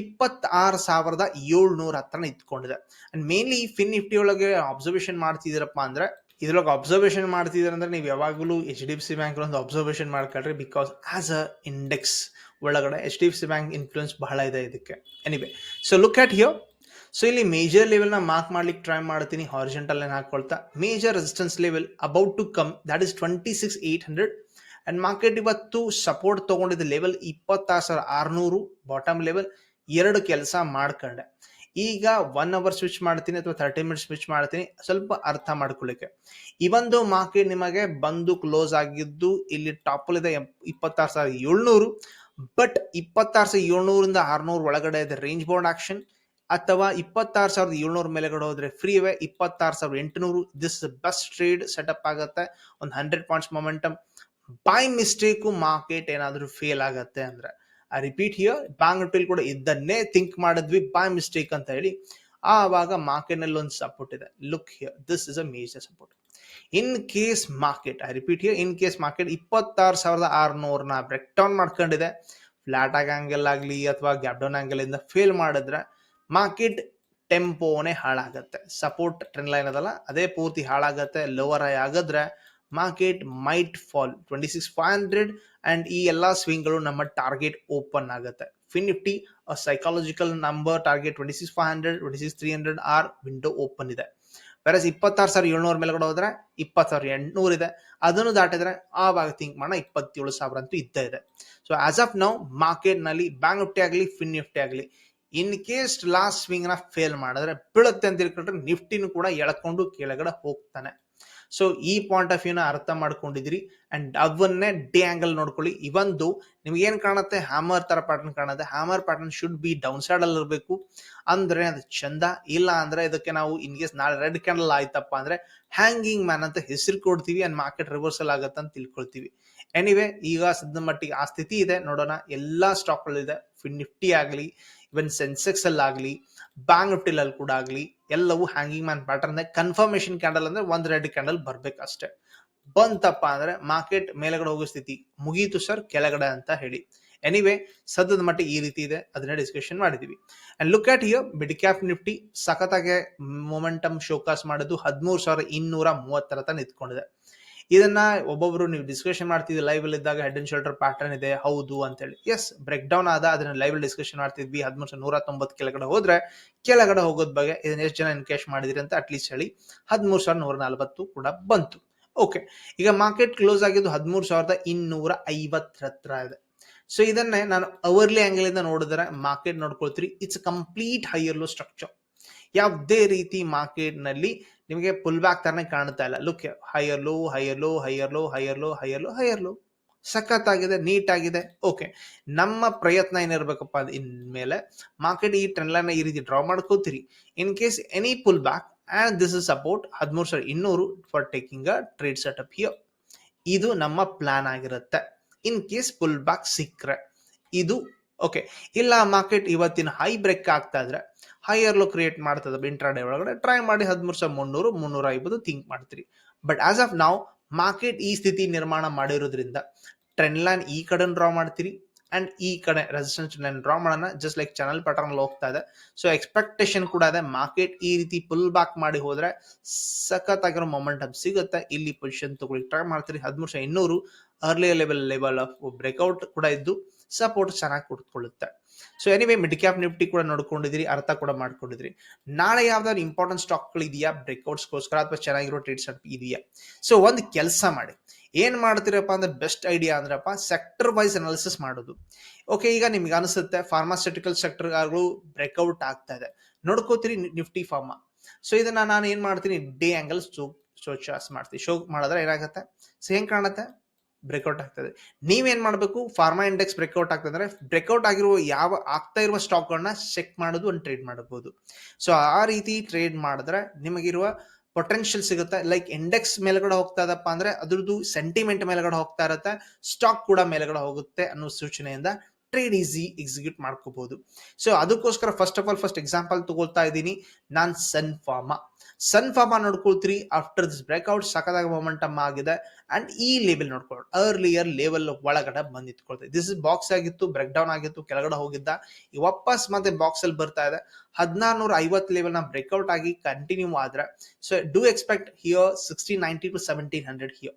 ಇಪ್ಪತ್ತಾರು ಸಾವಿರದ ಏಳ್ನೂರ ಹತ್ರ ನಿಂತ್ಕೊಂಡಿದೆ ಅಂಡ್ ಮೇನ್ಲಿ ಫಿನ್ ನಿಫ್ಟಿ ಒಳಗೆ ಅಬ್ಸರ್ವೇಷನ್ ಮಾಡ್ತಿದ್ದೀರಪ್ಪ ಅಂದ್ರೆ, ಇದ್ರೊಳಗೆ ಅಬ್ಸರ್ವೇಷನ್ ಮಾಡ್ತಿದ್ದೀರ ಅಂದ್ರೆ ನೀವು ಯಾವಾಗಲೂ H D F C bank ಒಂದು ಅಬ್ಸರ್ವೇಷನ್ ಮಾಡ್ಕೊಳ್ರಿ ಬಿಕಾಸ್ ಆಸ್ ಅ ಇಂಡೆಕ್ಸ್ ಒಳಗಡೆ H D F C bank influence ಬಹಳ ಇದೆ ಇದಕ್ಕೆ. Anyway so look at here so ಇಲ್ಲಿ ಮೇಜರ್ ಲೆವೆಲ್ನ ಮಾರ್ಕ್ ಮಾಡ್ಲಿಕ್ಕೆ ಟ್ರೈ ಮಾಡ್ತೀನಿ. ಹಾರಿಜೆಂಟಲ್ ಏನ್ ಹಾಕೊಳ್ತಾ. Major resistance level about to come that is twenty six eight hundred and market ಇವತ್ತು ಸಪೋರ್ಟ್ ತಗೊಂಡಿದ್ದ ಲೆವೆಲ್ ಇಪ್ಪತ್ತಾರು ಸಾವಿರ ಆರುನೂರು ಬಾಟಮ್ ಲೆವೆಲ್ ಎರಡು ಕೆಲಸ ಮಾಡ್ಕೊಂಡೆ. ಈಗ ಒನ್ ಅವರ್ ಸ್ವಿಚ್ ಮಾಡ್ತೀನಿ ಅಥವಾ ತರ್ಟಿ ಮಿನಿಟ್ ಸ್ವಿಚ್ ಮಾಡ್ತೀನಿ, ಸ್ವಲ್ಪ ಅರ್ಥ ಮಾಡ್ಕೊಳ್ಳಿಕ್ಕೆ. ಇವೊಂದು ಮಾರ್ಕೆಟ್ ನಿಮಗೆ ಬಂದು ಕ್ಲೋಸ್ ಆಗಿದ್ದು ಇಲ್ಲಿ ಟಾಪ್ ಇದೆ ಇಪ್ಪತ್ತಾರು ಸಾವಿರದ ಏಳ್ನೂರು ಬಟ್ ಇಪ್ಪತ್ತಾರು ಸಾವಿರದ ಏಳ್ನೂರಿಂದ ಆರ್ನೂರು ಒಳಗಡೆ ಇದೆ ರೇಂಜ್ ಬೌಂಡ್ ಆಕ್ಷನ್ ಅಥವಾ ಇಪ್ಪತ್ತಾರು ಸಾವಿರದ ಏಳ್ನೂರ ಮೇಲೆಗಡೆ ಹೋದ್ರೆ ಫ್ರೀ ವೇ, ಇಪ್ಪತ್ತಾರು ಸಾವಿರದ ಎಂಟುನೂರು. ದಿಸ್ ಬೆಸ್ಟ್ ಟ್ರೇಡ್ ಸೆಟಪ್ ಆಗುತ್ತೆ. ಒಂದು hundred points momentum by mistake market ಏನಾದರೂ ಫೇಲ್ ಆಗತ್ತೆ ಅಂದ್ರೆ ಆ ರಿಪೀಟ್ ಹಿಯರ್ ಬ್ಯಾಂಕ್ ನಿಫ್ಟಿಲಿ ಕೂಡ ಇದನ್ನೇ ಥಿಂಕ್ ಮಾಡಿದ್ವಿ ಬೈ ಮಿಸ್ಟೇಕ್ ಅಂತ ಹೇಳಿ. ಆವಾಗ ಮಾರ್ಕೆಟ್ನಲ್ಲಿ ಒಂದು ಸಪೋರ್ಟ್ ಇದೆ. Look here this is a major support in case market I repeat here in case market ಇಪ್ಪತ್ತಾರು ಸಾವಿರದ ಆರುನೂರನ್ನ ಬ್ರೇಕ್ ಡೌನ್ ಮಾಡ್ಕೊಂಡಿದೆ. ಫ್ಲಾಟ್ ಆಗಿ ಆಂಗಲ್ ಆಗಲಿ ಅಥವಾ ಗ್ಯಾಪ್ ಡೌನ್ ಆಂಗಲ್ ಇಂದ ಫೇಲ್ ಮಾಡಿದ್ರೆ ಮಾರ್ಕೆಟ್ ಟೆಂಪೋನೇ ಹಾಳಾಗತ್ತೆ. ಸಪೋರ್ಟ್ ಟ್ರೆಂಡ್ ಲೈನ್ ಅದಲ್ಲ, ಅದೇ ಪೂರ್ತಿ ಹಾಳಾಗತ್ತೆ. ಲೋವರ್ ಆಗಿ ಆಗಿದ್ರೆ market might fall twenty six five hundred and ಈ ಎಲ್ಲ ಸ್ವಿಂಗ್ಗಳು ನಮ್ಮ ಟಾರ್ಗೆಟ್ ಓಪನ್ ಆಗುತ್ತೆ. Fin Nifty psychological number target twenty six five hundred twenty six three hundred are window open ಇದೆ. ವೆರಸ್ ಇಪ್ಪತ್ತಾರು ಸಾವಿರ ಏಳ್ನೂರ ಮೇಲ್ಗಡೆ ಹೋದ್ರೆ ಇಪ್ಪತ್ತು ಸಾವಿರ ಎಂಟುನೂರು ಇದೆ. ಅದನ್ನು ದಾಟಿದ್ರೆ ಆವಾಗ ಥಿಂಕ್ ಮಾಡೋಣ, ಇಪ್ಪತ್ತೇಳು ಸಾವಿರ ಅಂತೂ ಇದ್ದೇ ಇದೆ. ಸೊ ಆಸ್ ಆಫ್ ನೌ ಮಾರ್ಕೆಟ್ನಲ್ಲಿ ಬ್ಯಾಂಕ್ ನಿಫ್ಟಿ ಆಗಲಿ ಫಿನ್ ನಿಫ್ಟಿ ಆಗಲಿ ಇನ್ ಕೇಸ್ ಲಾಸ್ಟ್ ಸ್ವಿಂಗ್ನ ಫೇಲ್ ಮಾಡಿದ್ರೆ ಬೀಳುತ್ತೆ ಅಂತ ತಿಳ್ಕೊಂಡ್ರೆ ನಿಫ್ಟಿನೂ ಕೂಡ ಎಳ್ಕೊಂಡು ಕೆಳಗಡೆ ಹೋಗ್ತಾನೆ. ಸೊ ಈ ಪಾಯಿಂಟ್ ಆಫ್ ವ್ಯೂನ ಅರ್ಥ ಮಾಡ್ಕೊಂಡಿದ್ರಿ ಅಂಡ್ ಅವನ್ನೇ ಡಿ ಆಂಗಲ್ ನೋಡ್ಕೊಳ್ಳಿ. ಇವಂದು ನಿಮ್ಗೆ ಏನ್ ಕಾಣುತ್ತೆ? ಹ್ಯಾಮರ್ ತರ ಪ್ಯಾಟರ್ನ್ ಕಾಣುತ್ತೆ. Hammer pattern should be down side ಅಲ್ಲಿ ಇರಬೇಕು. ಅಂದ್ರೆ ಅದು ಚಂದ. ಇಲ್ಲ ಅಂದ್ರೆ ಇದಕ್ಕೆ ನಾವು ಇನ್ ಕೇಸ್ ನಾಳೆ ರೆಡ್ ಕ್ಯಾಂಡಲ್ ಆಯ್ತಪ್ಪ ಅಂದ್ರೆ ಹ್ಯಾಂಗಿಂಗ್ ಮ್ಯಾನ್ ಅಂತ ಹೆಸರು ಕೊಡ್ತೀವಿ. ಅಂಡ್ ಮಾರ್ಕೆಟ್ ರಿವರ್ಸಲ್ ಆಗುತ್ತೆ ಅಂತ ತಿಳ್ಕೊಳ್ತೀವಿ. ಎನಿವೆ ಈಗ ಸದ್ದ ಮಟ್ಟಿಗೆ ಆ ಸ್ಥಿತಿ ಇದೆ. ನೋಡೋಣ. ಎಲ್ಲಾ ಸ್ಟಾಕ್ ಇದೆ. ನಿಫ್ಟಿ ಆಗಲಿ ಇವನ್ ಸೆನ್ಸೆಕ್ಸ್ ಅಲ್ಲಿ ಆಗಲಿ ಬ್ಯಾಂಕ್ ನಿಫ್ಟಿಲಲ್ಲಿ ಕೂಡ ಆಗಲಿ, ಎಲ್ಲವೂ hanging man pattern confirmation candle ಅಂದ್ರೆ ಒಂದ್ ರೆಡ್ ಕ್ಯಾಂಡಲ್ ಬರ್ಬೇಕಷ್ಟೇ ಬಂತಪ್ಪ ಅಂದ್ರೆ ಮಾರ್ಕೆಟ್ ಮೇಲೆಗಡೆ ಹೋಗೋ ಸ್ಥಿತಿ ಮುಗೀತು ಸರ್ ಕೆಳಗಡೆ ಅಂತ ಹೇಳಿ. ಎನಿವೆ ಸದ್ಯದ ಮಟ್ಟಿಗೆ ಈ ರೀತಿ ಇದೆ, ಅದನ್ನ ಡಿಸ್ಕಷನ್ ಮಾಡಿದೀವಿ. And look at here mid cap Nifty ಸಖತ್ತಾಗಿ ಮೊಮೆಂಟಮ್ ಶೋಕಾಸ್ ಮಾಡೋದು ಹದಿಮೂರು ಸಾವಿರ ಇನ್ನೂರ ಮೂವತ್ತರ ತನ ನಿಂತ್ಕೊಂಡಿದೆ. ಇದನ್ನ ಒಬ್ಬೊಬ್ರು ನೀವು ಡಿಸ್ಕಷನ್ ಮಾಡ್ತಿದ್ವಿ ಲೈವ್ ಅಲ್ಲಿ ಇದ್ದಾಗ ಹೆಡ್ ಅಂಡ್ ಶೋಲ್ಡರ್ ಪ್ಯಾಟರ್ನ್ ಇದೆ, ಹೌದು ಅಂತೇಳಿ. ಎಸ್ ಬ್ರೇಕ್ ಡೌನ್ ಆದ, ಅದನ್ನ ಲೈವ್ ಅಲ್ಲಿ ಡಿಸ್ಕಷನ್ ಮಾಡ್ತಿದ್ವಿ. ಹದಿಮೂರು ಸಾವಿರ ನೂರ ತೊಂಬತ್ತು ಕೆಳಗಡೆ ಹೋದ್ರೆ, ಕೆಳಗಡೆ ಹೋಗೋದ್ ಬಗ್ಗೆ ಇದನ್ನ ಎಷ್ಟು ಜನ ಎನ್ಕೇಶ್ ಮಾಡಿದ್ರಿ ಅಂತ ಅಟ್ಲೀಸ್ಟ್ ಹೇಳಿ, ಹದಿಮೂರು ಸಾವಿರ ನೂರ ನಲವತ್ತು ಕೂಡ ಬಂತು. ಓಕೆ ಈಗ ಮಾರ್ಕೆಟ್ ಕ್ಲೋಸ್ ಆಗಿದ್ದು ಹದಿಮೂರು ಸಾವಿರದ ಇನ್ನೂರ ಐವತ್ತರ ಹತ್ರ ಇದೆ. ಸೊ ಇದನ್ನೇ ನಾನು ಅವರ್ಲಿ ಆಂಗಲ್ ಇಂದ ನೋಡಿದ್ರೆ market ನೋಡ್ಕೊಳ್ತೀರಿ it's complete higher low structure ಯಾವುದೇ ರೀತಿ ಮಾರ್ಕೆಟ್ನಲ್ಲಿ ನಿಮಗೆ ಪುಲ್ ಬ್ಯಾಕ್ ತರನೇ ಕಾಣ್ತಾ ಇಲ್ಲ. Look higher low higher low higher low higher low higher low higher low ಸಖತ್ತಾಗಿದೆ ನೀಟ್ ಆಗಿದೆ ಓಕೆ ನಮ್ಮ ಪ್ರಯತ್ನ ಏನಿರ್ಬೇಕಪ್ಪ ಇನ್ಮೇಲೆ ಮಾರ್ಕೆಟ್ ಈ ಟ್ರೆಂಡ್ ಲೈನ್ ಈ ರೀತಿ ಡ್ರಾ ಮಾಡ್ಕೋತೀರಿ. In case any pull back and this is support ಹದಿಮೂರು ಸಾವಿರ ಇನ್ನೂರು for taking a trade setup here ಇದು ನಮ್ಮ ಪ್ಲಾನ್ ಆಗಿರುತ್ತೆ. ಇನ್ ಕೇಸ್ ಪುಲ್ ಬ್ಯಾಕ್ ಸಿಕ್ಕರೆ, ಇದು ಓಕೆ ಇಲ್ಲ ಮಾರ್ಕೆಟ್ ಇವತ್ತಿನ ಹೈ ಬ್ರೇಕ್ ಆಗ್ತಾ ಇದ್ರೆ ಹೈಯರ್ ಲೋ ಕ್ರಿಯೇಟ್ ಮಾಡ್ತದೆ ಡೇ ಒಳಗಡೆ ಟ್ರೈ ಮಾಡಿ ಹದಿಮೂರು ಸಾವಿರ ಮುನ್ನೂರು, ಮುನ್ನೂರ ಐವತ್ತು ಥಿಂಕ್ ಮಾಡ್ತೀರಿ. ಬಟ್ ಆಸ್ ಆಫ್ ನಾವು ಮಾರ್ಕೆಟ್ ಈ ಸ್ಥಿತಿ ನಿರ್ಮಾಣ ಮಾಡಿರೋದ್ರಿಂದ ಟ್ರೆಂಡ್ ಲೈನ್ ಈ ಕಡೆ ಡ್ರಾ ಮಾಡ್ತೀರಿ ಅಂಡ್ ಈ ಕಡೆ ರೆಸಿಸ್ಟೆನ್ಸ್ ಲೈನ್ ಡ್ರಾ ಮಾಡೋಣ. ಜಸ್ಟ್ ಲೈಕ್ ಚಾನಲ್ ಪ್ಯಾಟರ್ನ್ ಹೋಗ್ತಾ ಇದೆ. ಸೊ ಎಕ್ಸ್ಪೆಕ್ಟೇಷನ್ ಕೂಡ ಇದೆ ಮಾರ್ಕೆಟ್ ಈ ರೀತಿ ಪುಲ್ ಬ್ಯಾಕ್ ಮಾಡಿ ಹೋದ್ರೆ ಸಖತ್ತಾಗಿರೋ ಮೊಮೆಂಟಮ್ ಸಿಗುತ್ತೆ. ಇಲ್ಲಿ ಪೊಸಿಷನ್ ತಗೊಳ್ಳಿ. ಟ್ರೈ ಮಾಡ್ತೀರಿ. ಹದಿಮೂರು ಸಾವಿರ ಇನ್ನೂರು early level level of breakout ಕೂಡ ಇದ್ದು ಸಪೋರ್ಟ್ ಚೆನ್ನಾಗಿ ಕೊಟ್ಕೊಳ್ಳುತ್ತೆ so anyway mid cap Nifty ಕೂಡ ನೋಡ್ಕೊಂಡಿದ್ರಿ ಅರ್ಥ ಕೂಡ ಮಾಡ್ಕೊಂಡಿದ್ರಿ ನಾಳೆ ಯಾವ್ದಾದ್ರು ಇಂಪಾರ್ಟೆಂಟ್ ಸ್ಟಾಕ್ಗಳು ಇದೆಯಾ? ಬ್ರೇಕ್ಔಟ್ಸ್ಗೋಸ್ಕರ ಅಥವಾ ಚೆನ್ನಾಗಿರೋ ಟ್ರೇಡ್ಸ್ ಇದೆಯಾ? ಸೊ ಒಂದು ಕೆಲಸ ಮಾಡಿ. ಏನ್ ಮಾಡ್ತೀರಪ್ಪ ಅಂದ್ರೆ ಬೆಸ್ಟ್ ಐಡಿಯಾ ಅಂದ್ರಪ್ಪ ಸೆಕ್ಟರ್ ವೈಸ್ ಅನಾಲಿಸಿಸ್ ಮಾಡೋದು. ಓಕೆ ಈಗ ನಿಮ್ಗೆ ಅನಿಸುತ್ತೆ ಫಾರ್ಮಾಸ್ಯೂಟಿಕಲ್ ಸೆಕ್ಟರ್ ಬ್ರೇಕ್ಔಟ್ ಆಗ್ತಾ ಇದೆ. ನೋಡ್ಕೋತೀರಿ ನಿಫ್ಟಿ ಫಾರ್ಮಾ ಸೊ ಇದನ್ನ ನಾನು ಏನ್ ಮಾಡ್ತೀನಿ? ಡೇ ಆಂಗಲ್ ಶೋ ಶೋ ಚಾಸ್ ಮಾಡ್ತೀನಿ. ಶೋ ಮಾಡಿದ್ರೆ ಏನಾಗುತ್ತೆ? ಸೊ ಹೆಂಗ್ ಕಾಣುತ್ತೆ? ಬ್ರೇಕ್ಔಟ್ ಆಗ್ತದೆ. ನೀವೇನ್ ಮಾಡಬೇಕು? ಫಾರ್ಮಾ ಇಂಡೆಕ್ಸ್ ಬ್ರೇಕ್ಔಟ್ ಆಗ್ತದೆ ಬ್ರೇಕ್ಔಟ್ ಆಗಿರುವ ಯಾವ, ಆಗ್ತಾ ಇರುವ ಸ್ಟಾಕ್ಗಳನ್ನ ಚೆಕ್ ಮಾಡೋದು ಒಂದು ಟ್ರೇಡ್ ಮಾಡಬಹುದು. ಸೊ ಆ ರೀತಿ ಟ್ರೇಡ್ ಮಾಡಿದ್ರೆ ನಿಮಗಿರುವ ಪೊಟೆನ್ಷಿಯಲ್ ಸಿಗುತ್ತೆ. ಲೈಕ್ ಇಂಡೆಕ್ಸ್ ಮೇಲ್ಗಡೆ ಹೋಗ್ತಾ ಇದಪ್ಪ ಅಂದ್ರೆ ಅದ್ರದ್ದು ಸೆಂಟಿಮೆಂಟ್ ಮೇಲ್ಗಡೆ ಹೋಗ್ತಾ ಇರುತ್ತೆ. ಸ್ಟಾಕ್ ಕೂಡ ಮೇಲ್ಗಡೆ ಹೋಗುತ್ತೆ ಅನ್ನೋ ಸೂಚನೆಯಿಂದ ಟ್ರೇಡ್ ಈಸಿ ಎಕ್ಸಿಕ್ಯೂಟ್ ಮಾಡ್ಕೋಬಹುದು. ಸೊ ಅದಕ್ಕೋಸ್ಕರ first of all first example ತಗೊಳ್ತಾ ಇದ್ದೀನಿ. ನಾನ್ ಸನ್ ಫಾರ್ಮಾ ಸನ್ ಫಾರ್ಮಾ ನೋಡ್ಕೊಳ್ತೀರಿ ಆಫ್ಟರ್ ದಿಸ್ ಬ್ರೇಕ್ಔಟ್ ಸಖದಾಗ ಮೊಮೆಂಟಮ್ ಆಗಿದೆ. ಅಂಡ್ ಈ ಲೆವೆಲ್ ನೋಡ್ಕೊಳ್ಳಿ ಅರ್ಲಿಯರ್ ಲೆವೆಲ್ ಒಳಗಡೆ ಬಂದ್ ಇಟ್ಕೊಳ್ತೀವಿ ದಿಸ್ ಇಸ್ ಬಾಕ್ಸ್ ಆಗಿತ್ತು ಬ್ರೇಕ್ ಡೌನ್ ಆಗಿತ್ತು, ಕೆಳಗಡೆ ಹೋಗಿದ್ದ. ಈ ವಾಪಸ್ ಮತ್ತೆ ಬಾಕ್ಸ್ ಅಲ್ಲಿ ಬರ್ತಾ ಇದೆ. ಹದಿನಾರ್ನೂರ ಐವತ್ತು ಲೆವೆಲ್ನ ಬ್ರೇಕ್ಔಟ್ ಆಗಿ ಕಂಟಿನ್ಯೂ ಆದ್ರೆ. So do expect here sixteen ninety to seventeen hundred here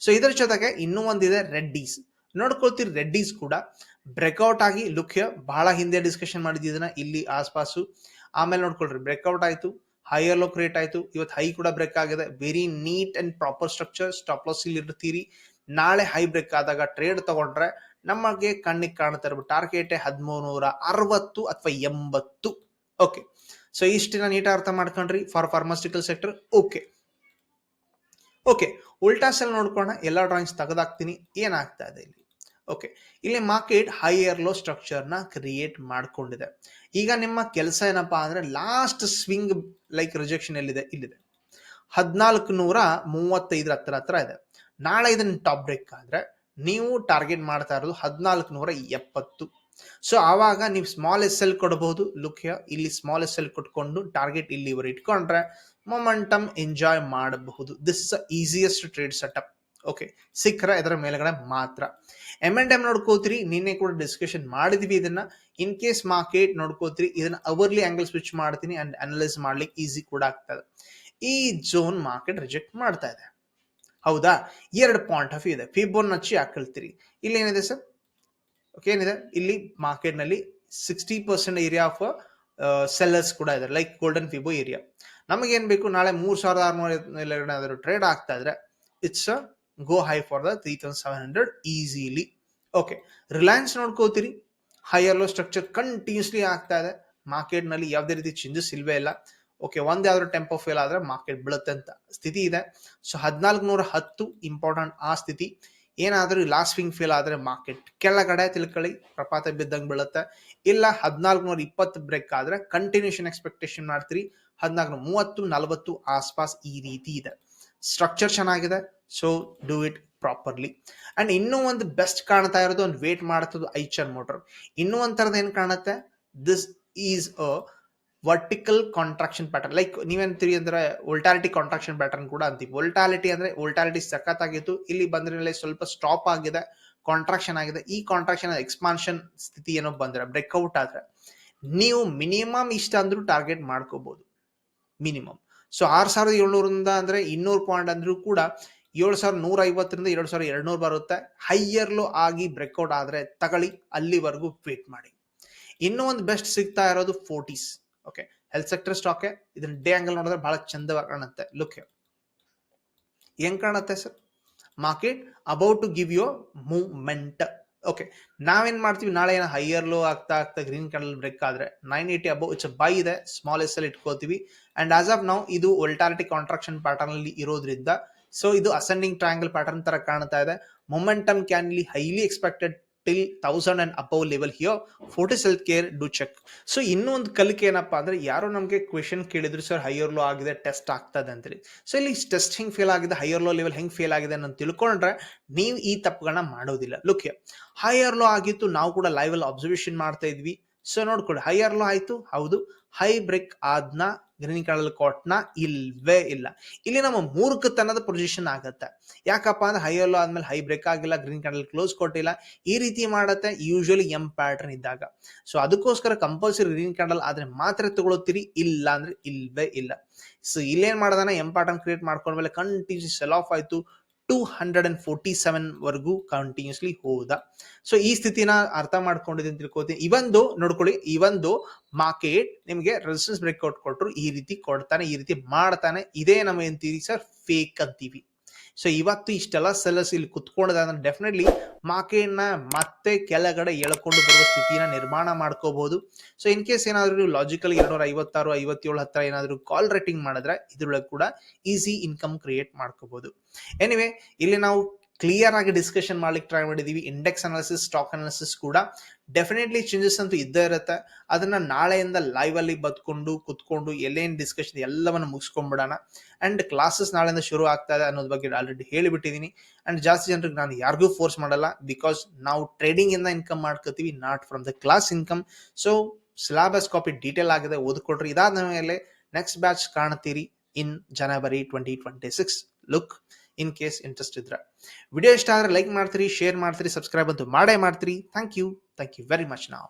so ಇದರ ಜೊತೆಗೆ ಇನ್ನೂ ಒಂದಿದೆ ರೆಡ್ಡೀಸ್ ನೋಡ್ಕೊಳ್ತೀರಿ ರೆಡ್ಡೀಸ್ ಕೂಡ. ಬ್ರೇಕ್ಔಟ್ ಆಗಿ ಲುಕ್ ಬಹಳ ಹಿಂದೆ ಡಿಸ್ಕಷನ್ ಮಾಡಿದ್ದನ್ನ ಇಲ್ಲಿ ಆಸ್ಪಾಸು. ಆಮೇಲೆ ನೋಡ್ಕೊಳ್ರಿ ಬ್ರೇಕ್ಔಟ್ ಆಯ್ತು. ಹೈಯರ್ ಲೋ ಕ್ರಿಯೇಟ್ ಆಯಿತು. ಇವತ್ತು ಹೈ ಕೂಡ ಬ್ರೇಕ್ ಆಗಿದೆ. Very neat and proper structure stop loss ಇಲ್ಲಿ ಇರ್ತೀರಿ ನಾಳೆ ಹೈ ಬ್ರೇಕ್ ಆದಾಗ ಟ್ರೇಡ್ ತಗೊಂಡ್ರೆ ನಮಗೆ ಕಣ್ಣಿಗೆ ಕಾಣ್ತಾ ಇರ್ಬೋದು ಟಾರ್ಗೆಟ್ ಹದಿಮೂರು ನೂರ ಅರವತ್ತು ಅಥವಾ ಎಂಬತ್ತು. ಓಕೆ ಸೊ ಇಷ್ಟಿನ ನೀಟ್ ಅರ್ಥ ಮಾಡ್ಕೊಂಡ್ರಿ. For pharmaceutical sector okay okay ಉಲ್ಟಾ ಸೆಲ್ ನೋಡ್ಕೊಂಡ ಎಲ್ಲ ಡ್ರಾಯಿಂಗ್ಸ್ ತೆಗೆದಾಕ್ತೀನಿ. ಏನಾಗ್ತಾ ಇದೆ ಇಲ್ಲಿ? ಓಕೆ ಇಲ್ಲಿ ಮಾರ್ಕೆಟ್ ಹೈಯರ್ ಲೋ ಸ್ಟ್ರಕ್ಚರ್ನ ಕ್ರಿಯೇಟ್ ಮಾಡ್ಕೊಂಡಿದೆ. ಈಗ ನಿಮ್ಮ ಕೆಲಸ ಏನಪ್ಪಾ ಅಂದ್ರೆ ಲಾಸ್ಟ್ ಸ್ವಿಂಗ್ ಲೈಕ್ ರಿಜೆಕ್ಷನ್ ಎಲ್ಲಿದೆ? ಇಲ್ಲಿದೆ. ಹದಿನಾಲ್ಕು ನೂರ ಮೂವತ್ತೈದರ ಹತ್ರ ಹತ್ರ ಇದೆ. ನಾಳೆ ಇದನ್ನ ಟಾಪ್ ಬ್ರೇಕ್ ಆದ್ರೆ ನೀವು ಟಾರ್ಗೆಟ್ ಮಾಡ್ತಾ ಇರೋದು ಹದಿನಾಲ್ಕು ನೂರ ಎಪ್ಪತ್ತು. ಸೊ ಆವಾಗ ನೀವು ಸ್ಮಾಲ್ ಎಸ್ ಎಲ್ ಕೊಡಬಹುದು ಲುಕ್ ಇಲ್ಲಿ ಸ್ಮಾಲ್ ಎಸ್ ಎಲ್ ಕೊಟ್ಕೊಂಡು ಟಾರ್ಗೆಟ್ ಇಲ್ಲಿ ಇವರು ಇಟ್ಕೊಂಡ್ರೆ ಮೊಮೆಂಟಮ್ ಎಂಜಾಯ್ ಮಾಡಬಹುದು. This is easiest trade setup okay ಸಿಕ್ಕರೆ ಇದರ ಮೇಲ್ಗಡೆ ಮಾತ್ರ. ಎಂ ಅಂಡ್ ಎಂ ನೋಡ್ಕೋತೀರಿ, ನಿನ್ನೆ ಕೂಡ ಡಿಸ್ಕಷನ್ ಮಾಡಿದ್ವಿ ಇದನ್ನ. ಇನ್ ಕೇಸ್ ಮಾರ್ಕೆಟ್ ನೋಡ್ಕೋತೀರಿ, ಇದನ್ನ ಅವರ್ಲಿ ಆಂಗಲ್ ಸ್ವಿಚ್ ಮಾಡ್ತೀನಿ ಅಂಡ್ ಅನಲೈಸ್ ಮಾಡ್ಲಿಕ್ಕೆ ಈಸಿ ಕೂಡ ಆಗ್ತದೆ. ಈ ಝೋನ್ ಮಾರ್ಕೆಟ್ ರಿಜೆಕ್ಟ್ ಮಾಡ್ತಾ ಇದೆ. ಹೌದಾ? ಎರಡು ಪಾಯಿಂಟ್ ಆಫ್ ಇದೆ. ಫಿಬೋನ್ ಹಚ್ಚಿ ಹಾಕೊಳ್ತೀರಿ. ಇಲ್ಲಿ ಏನಿದೆ ಸರ್ ಓಕೆ ಏನಿದೆ? ಇಲ್ಲಿ ಮಾರ್ಕೆಟ್ನಲ್ಲಿ sixty percent area of sellers ಕೂಡ ಇದೆ ಲೈಕ್ ಗೋಲ್ಡನ್ ಫಿಬೋ ಏರಿಯಾ ನಮಗೇನ್ ಬೇಕು? ನಾಳೆ ಮೂರು ಸಾವಿರದ ಆರ್ನೂರ ಟ್ರೇಡ್ ಆಗ್ತಾ ಇದ್ರೆ it's go high for the three thousand seven hundred easily okay Reliance ನೋಡ್ಕೋತೀರಿ higher low structure continuously ಆಗ್ತಾ ಇದೆ. ಮಾರ್ಕೆಟ್ನಲ್ಲಿ ಯಾವುದೇ ರೀತಿ ಚೇಂಜಸ್ ಇಲ್ವೇ ಇಲ್ಲ. ಓಕೆ ಒಂದ್ ಯಾವ್ದಾದ್ರು ಟೆಂಪೋ ಫೇಲ್ ಆದರೆ ಮಾರ್ಕೆಟ್ ಬೀಳುತ್ತೆ ಅಂತ ಸ್ಥಿತಿ ಇದೆ. ಸೊ ಹದಿನಾಲ್ಕು ನೂರ ಹತ್ತು ಇಂಪಾರ್ಟೆಂಟ್ ಆ ಸ್ಥಿತಿ. ಏನಾದರೂ ಲಾಸ್ಟ್ ವಿಂಗ್ ಫೇಲ್ ಆದರೆ ಮಾರ್ಕೆಟ್ ಕೆಳಗಡೆ ತಿಳ್ಕೊಳ್ಳಿ. ಪ್ರಪಾತ ಬಿದ್ದಂಗೆ ಬೀಳುತ್ತೆ. ಇಲ್ಲ ಹದಿನಾಲ್ಕು ನೂರ ಇಪ್ಪತ್ತು ಬ್ರೇಕ್ ಆದರೆ ಕಂಟಿನ್ಯೂಷನ್ ಎಕ್ಸ್ಪೆಕ್ಟೇಷನ್ ಮಾಡ್ತೀರಿ. ಹದಿನಾಲ್ಕು ಮೂವತ್ತು ನಲವತ್ತು ಆಸ್ಪಾಸ್ ಈ ರೀತಿ ಇದೆ. ಸ್ಟ್ರಕ್ಚರ್ ಚೆನ್ನಾಗಿದೆ. So do it properly and ಇನ್ನೂ ಒಂದು ಬೆಸ್ಟ್ ಕಾಣ್ತಾ ಇರೋದು ಒಂದು ವೇಟ್ ಮಾಡ್ತದ್ದು ಐಚರ್ ಮೋಟರ್ ಇನ್ನೂ ಒಂಥರದ ಏನು ಕಾಣುತ್ತೆ? This is a vertical contraction pattern like ನೀವೇಂತೀರಿ ಅಂದ್ರೆ ವೋಲ್ಟಾಲಿಟಿ ಕಾಂಟ್ರಾಕ್ಷನ್ ಪ್ಯಾಟರ್ನ್ ಕೂಡ ಅಂತೀವಿ. ವೋಲ್ಟಾಲಿಟಿ ಅಂದ್ರೆ ವೋಲ್ಟಾಲಿಟಿ ಸಖತ್ತಾಗಿತ್ತು. ಇಲ್ಲಿ ಬಂದ್ರೆ ಸ್ವಲ್ಪ ಸ್ಟಾಪ್ ಆಗಿದೆ ಕಾಂಟ್ರಾಕ್ಷನ್ ಆಗಿದೆ. ಈ ಕಾಂಟ್ರಾಕ್ಷನ್ ಎಕ್ಸ್ಪಾನ್ಷನ್ ಸ್ಥಿತಿ ಏನೋ ಬಂದ್ರೆ ಬ್ರೇಕ್ಔಟ್ ಆದ್ರೆ, ನೀವು ಮಿನಿಮಮ್ ಇಷ್ಟ ಅಂದ್ರೂ ಟಾರ್ಗೆಟ್ ಮಾಡ್ಕೋಬಹುದು ಮಿನಿಮಮ್ ಸೊ ಆರ್ ಸಾವಿರದ ಏಳ್ನೂರಿಂದ ಅಂದ್ರೆ ಇನ್ನೂರು ಪಾಯಿಂಟ್ ಅಂದ್ರೂ ಕೂಡ ಏಳು ಸಾವಿರದ ನೂರ ಐವತ್ತರಿಂದ ಎರಡು ಸಾವಿರದ ಎರಡ್ನೂರು ಬರುತ್ತೆ. ಹೈಯರ್ಲು ಆಗಿ ಬ್ರೇಕ್ಔಟ್ ಆದರೆ ತಗೊಳ್ಳಿ, ಅಲ್ಲಿವರೆಗೂ ವೇಟ್ ಮಾಡಿ. ಇನ್ನೂ ಒಂದು ಬೆಸ್ಟ್ ಸಿಗ್ತಾ ಇರೋದು ಫೋರ್ಟೀಸ್. ಓಕೆ ಹೆಲ್ತ್ ಸೆಕ್ಟರ್ ಸ್ಟಾಕೆ ಇದನ್ನ ಡೇ ಆಂಗಲ್ ನೋಡಿದ್ರೆ ಬಹಳ ಚಂದವಾಗಿ ಕಾಣುತ್ತೆ. ಲುಕ್ ಹೆಂಗ್ ಕಾಣುತ್ತೆ sir? Market about to give you movement okay ನಾವೇನ್ ಮಾಡ್ತೀವಿ? ನಾಳೆ ಏನೋ ಹೈಯರ್ ಲೋ ಆಗ್ತಾ ಆಗ್ತಾ ಗ್ರೀನ್ ಕ್ಯಾಂಡಲ್ ಬ್ರೇಕ್ ಆದ್ರೆ nine eighty above it's buy ಇದೆ ಸ್ಮಾಲ್ ಎಸ್ ಅಲ್ಲಿ ಇಟ್ಕೋತೀವಿ ಅಂಡ್ ಆಸ್ ಆಫ್ ನಾವು ಇದು ಒಲ್ಟಾರಿಟಿ ಕಾಂಟ್ರಾಕ್ಷನ್ ಪ್ಯಾಟರ್ನ್ ಅಲ್ಲಿ ಇರೋದ್ರಿಂದ ಸೊ ಇದು ಅಸೆಂಡಿಂಗ್ ಟ್ರಯಾಂಗಲ್ ಪ್ಯಾಟರ್ನ್ ತರ ಕಾಣ್ತಾ ಇದೆ. ಮೊಮೆಂಟಮ್ ಕ್ಯಾನ್ ಲಿ highly expected till thousand and above level here Fortis health care do check so ಇನ್ನೊಂದು ಕಲಿಕೆ ಏನಪ್ಪಾ ಅಂದ್ರೆ, ಯಾರೋ ನಮಗೆ ಕ್ವೆಶನ್ ಕೇಳಿದ್ರು ಸರ್ ಹೈಯರ್ ಲೋ ಆಗಿದೆ ಟೆಸ್ಟ್ ಆಗ್ತದೆ ಅಂತೇಳಿ ಸೊ ಇಲ್ಲಿ ಟೆಸ್ಟ್ ಹೆಂಗ್ ಫೇಲ್ ಆಗಿದೆ ಹೈಯರ್ ಲೋ ಲೆವೆಲ್ ಹೆಂಗ್ ಫೇಲ್ ಆಗಿದೆ ಅಂತ ತಿಳ್ಕೊಂಡ್ರೆ, ನೀವು ಈ ತಪ್ಪುಗಳನ್ನ ಮಾಡೋದಿಲ್ಲ. ಲುಕ್ ಹೈಯರ್ ಲೋ ಆಗಿತ್ತು, ನಾವು ಕೂಡ ಲೈವ್ ಅಲ್ಲಿ ಅಬ್ಸರ್ವೇಷನ್ ಮಾಡ್ತಾ ಇದ್ವಿ. ಸೊ ನೋಡ್ಕೊಳ್ಳಿ ಹೈಯರ್ ಲೋ ಆಯ್ತು, ಹೌದು. ಹೈ ಬ್ರೇಕ್ ಆದ್ನ ಗ್ರೀನ್ ಕಲರ್ ಕೊಟ್ನ ಇಲ್ವೇ ಇಲ್ಲ. ಇಲ್ಲಿ ನಮ್ಮ ಮೂರ್ಖತನದ ಪೊಸಿಷನ್ ಆಗತ್ತೆ. ಯಾಕಪ್ಪ ಅಂದ್ರೆ ಹೈ ಎಲ್ಲೋ ಆದ್ಮೇಲೆ ಹೈ ಬ್ರೇಕ್ ಆಗಿಲ್ಲ ಗ್ರೀನ್ ಕ್ಯಾಂಡಲ್ ಕ್ಲೋಸ್ ಕೊಟ್ಟಿಲ್ಲ ಈ ರೀತಿ ಮಾಡತ್ತೆ ಯೂಶಲಿ ಎಂ ಪ್ಯಾಟರ್ನ್ ಇದ್ದಾಗ. ಸೊ ಅದಕ್ಕೋಸ್ಕರ ಕಂಪಲ್ಸರಿ ಗ್ರೀನ್ ಕ್ಯಾಂಡಲ್ ಆದ್ರೆ ಮಾತ್ರ ತಗೊಳ್ತೀರಿ, ಇಲ್ಲ ಅಂದ್ರೆ ಇಲ್ವೇ ಇಲ್ಲ. ಸೊ ಇಲ್ಲೇನ್ ಮಾಡ್ದಾನ ಎಂ ಪ್ಯಾಟರ್ನ್ ಕ್ರಿಯೇಟ್ ಮಾಡ್ಕೊಂಡ್ಮೇಲೆ ಕಂಟಿನ್ಯೂಸ್ ಸೆಲ್ ಆಫ್ ಆಯ್ತು two hundred and forty seven ವರೆಗೂ ಕಂಟಿನ್ಯೂಸ್ಲಿ ಹೋದ. ಸೊ ಈ ಸ್ಥಿತಿನ ಅರ್ಥ ಮಾಡ್ಕೊಂಡಿದ್ದೀನಿ ತಿಳ್ಕೊತೀನಿ ಇವೊಂದು ನೋಡ್ಕೊಳ್ಳಿ ಇವೊಂದು ಮಾರ್ಕೆಟ್ ನಿಮಗೆ ರೆಸಿಸ್ಟೆನ್ಸ್ ಬ್ರೇಕ್ಔಟ್ ಕೊಟ್ಟರು ಈ ರೀತಿ ಕೊಡ್ತಾನೆ, ಈ ರೀತಿ ಮಾಡ್ತಾನೆ, ಇದೇ ನಮ್ಮ ಎಂತೀವಿ ಸರ್ ಫೇಕ್ ಅಂತೀವಿ. ಸೊ ಇವತ್ತು ಇಷ್ಟೆಲ್ಲ ಸೆಲ್ಲರ್ಸ್ ಇಲ್ಲಿ ಕುತ್ಕೊಂಡಿದೆ ಅಂದ್ರೆ ಡೆಫಿನೆಟ್ಲಿ ಮಾರ್ಕೆಟ್ನ ಮತ್ತೆ ಕೆಳಗಡೆ ಎಳ್ಕೊಂಡು ಬರುವ ಸ್ಥಿತಿನ ನಿರ್ಮಾಣ ಮಾಡ್ಕೋಬಹುದು. ಸೊ ಇನ್ ಕೇಸ್ ಏನಾದ್ರೂ ಲಾಜಿಕಲ್ ಎರಡ್ನೂರ ಐವತ್ತಾರು ಐವತ್ತೇಳು ಹತ್ರ ಏನಾದರೂ ಕಾಲ್ ರೇಟಿಂಗ್ ಮಾಡಿದ್ರೆ ಇದ್ರೊಳಗೆ ಕೂಡ ಈಸಿ ಇನ್ಕಮ್ ಕ್ರಿಯೇಟ್ ಮಾಡ್ಕೋಬಹುದು. ಎನಿವೆ ಇಲ್ಲಿ ನಾವು ಕ್ಲಿಯರ್ ಆಗಿ ಡಿಸ್ಕಷನ್ ಮಾಡ್ಲಿಕ್ಕೆ ಟ್ರೈ ಮಾಡಿದೀವಿ. ಇಂಡೆಕ್ಸ್ ಅನಾಲಿಸಿಸ್ ಸ್ಟಾಕ್ ಅನಾಲಿಸಿಸ್ ಕೂಡ ಡೆಫಿನೆಟ್ಲಿ ಚೇಂಜಸ್ ಅಂತೂ ಇದ್ದೇ ಇರುತ್ತೆ. ಅದನ್ನ ನಾಳೆಯಿಂದ ಲೈವ್ ಅಲ್ಲಿ ಬದ್ಕೊಂಡು, ಕುತ್ಕೊಂಡು, ಎಲ್ಲೇನು ಡಿಸ್ಕಷನ್ ಎಲ್ಲವನ್ನು ಮುಗಿಸ್ಕೊಂಡ್ಬಿಡೋಣ ಅಂಡ್ ಕ್ಲಾಸಸ್ ನಾಳೆಯಿಂದ ಶುರು ಆಗ್ತಾ ಇದೆ ಅನ್ನೋದ್ರ ಬಗ್ಗೆ ಆಲ್ರೆಡಿ ಹೇಳಿಬಿಟ್ಟಿದ್ದೀನಿ ಅಂಡ್ ಜಾಸ್ತಿ ಜನರಿಗೆ ನಾನು ಯಾರಿಗೂ ಫೋರ್ಸ್ ಮಾಡಲ್ಲ. ಬಿಕಾಸ್ ನಾವು ಟ್ರೇಡಿಂಗ್ ಇಂದ ಇನ್ಕಮ್ ಮಾಡ್ಕೋತೀವಿ not from the class income so syllabus copy detail ಆಗಿದೆ, ಓದ್ಕೊಡ್ರಿ. ಇದಾದ ಮೇಲೆ next batch ಕಾಣ್ತೀರಿ in January twenty twenty six look in case interest ಇದ್ರೆ. ವಿಡಿಯೋ ಇಷ್ಟ ಆದ್ರೆ ಲೈಕ್ ಮಾಡ್ತೀರಿ ಶೇರ್ ಮಾಡ್ತೀರಿ ಸಬ್ಸ್ಕ್ರೈಬ್ ಅಂತೂ ಮಾಡೇ ಮಾಡ್ತೀರಿ. Thank you thank you very much ನಾವು